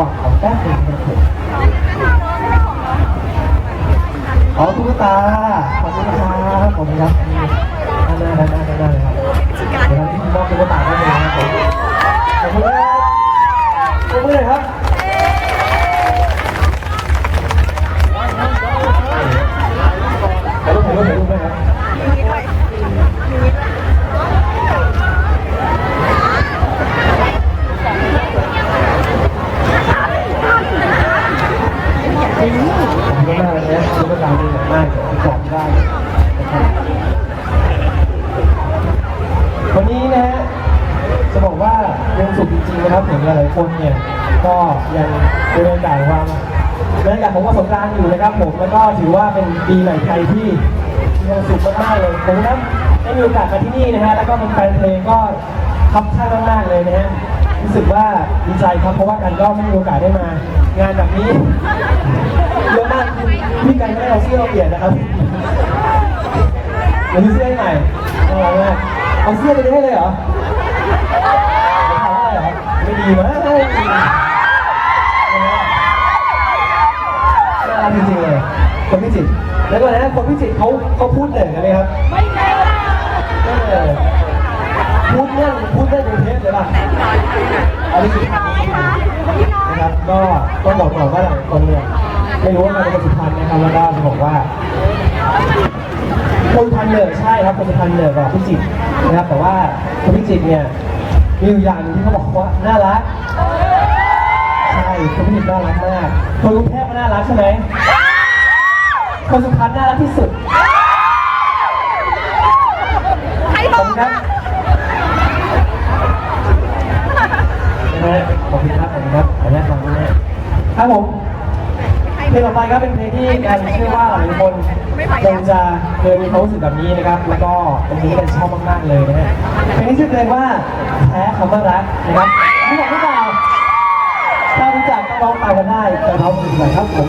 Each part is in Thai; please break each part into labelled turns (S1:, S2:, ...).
S1: หวังของแป๊บนึงครับผมอ๋อตุ๊กตา ขอบคุณครับขอบคุณครับได้ได้ได้ได้ได้ครับเดี๋ยวเราที่มอบตุ๊กตาได้เลยนะครับผมขอบคุณ นะครับเห็นหลายๆคนเนี่ยก็ยังเป็นบรรยากาศความบรรยากาศของวันสงกรานต์อยู่นะครับผมแล้วก็ถือว่าเป็นปีใหม่ไทยที่ยังสุขมากๆเลยผมนั้นได้มีโอกาสมาที่นี่นะฮะแล้วก็เป็นแฟนเพลงก็คับข้างมากๆเลยนะฮะรู้สึกว่าดีใจครับเพราะว่ากันก็ไม่มีโอกาสได้มา งานแบบนี้เยอะมากพี่กันไม่เอาเสื้อมาเปลี่ยนนะครับเดี๋ยวเสื้อให้ใหม่น่ารักมากเอาเสื้อไปได้เลยเหรอ ไรเหรอไม่ดีมั้งน่ารักจริงๆเลยคนพิจิตรแล้วก็นะคนพิจิตรเขาเขาพูดเหนือกันไหมครับไม่เคยเออพูดเรื่องพูดเรื่องกรุงเทพเลยป่ะเอาดินะครับก็ต้องบอกก่อนว่าหลายคนเนี่ยไม่รู้ว่ามาเป็นสุพรรณนะครับแล้วก็จะบอกว่าคนสุพรรณเหนือใช่ครับคนสุพรรณเหนือกว่าพิจิตรนะครับแต่ว่าคนพิจิตรเนี่ย มีอยู่อย่างหนึงที่เขาบอกว่าน่ารัก ใช่คนพิจิตรน่ารักมากคนกรุงเทพก็น่ารักใช่ไหมคนสุพรรณน่ารักที่สุด
S2: ใคร
S1: ข
S2: บ
S1: อ
S2: อบก
S1: คุณครับนะฮะขอบคุณครับขอบคุณครับขออนุญาตฟังด้วยนะครับผม เพลงต่อไปครับเป็นเพลงที่การเชื่อว่าหลายคนคงจะเคยมีความรู้สึกแบบนี้นะครับ แล้วก็เป็นเพลงที่กันชอบมากๆเลยนะฮะเพลงนี้ชื่อเพลงว่าแพ้คำว่ารักนะครับรู้จักหรือเปล่าถ้ารู้จักก็ร้องตามกันได้แต่ร้องผิดหน่อยครับผม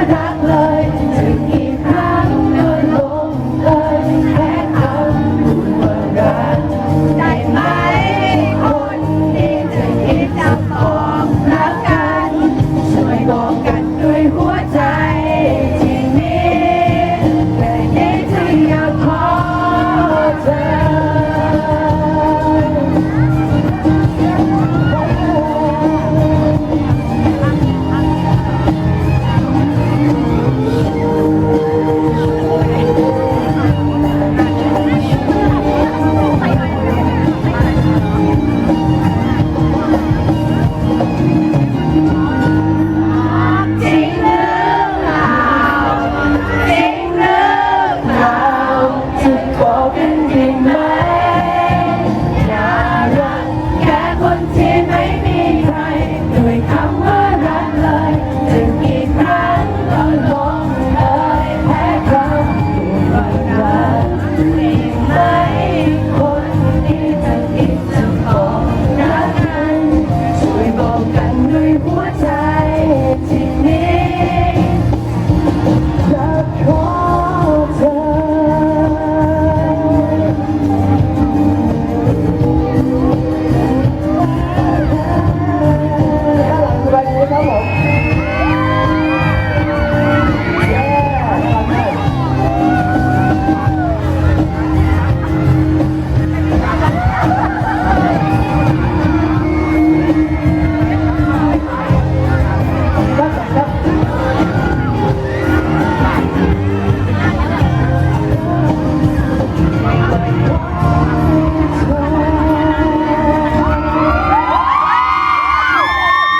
S2: รังแกคนที่ไม่มีใครด้วยคำว่า รักเลย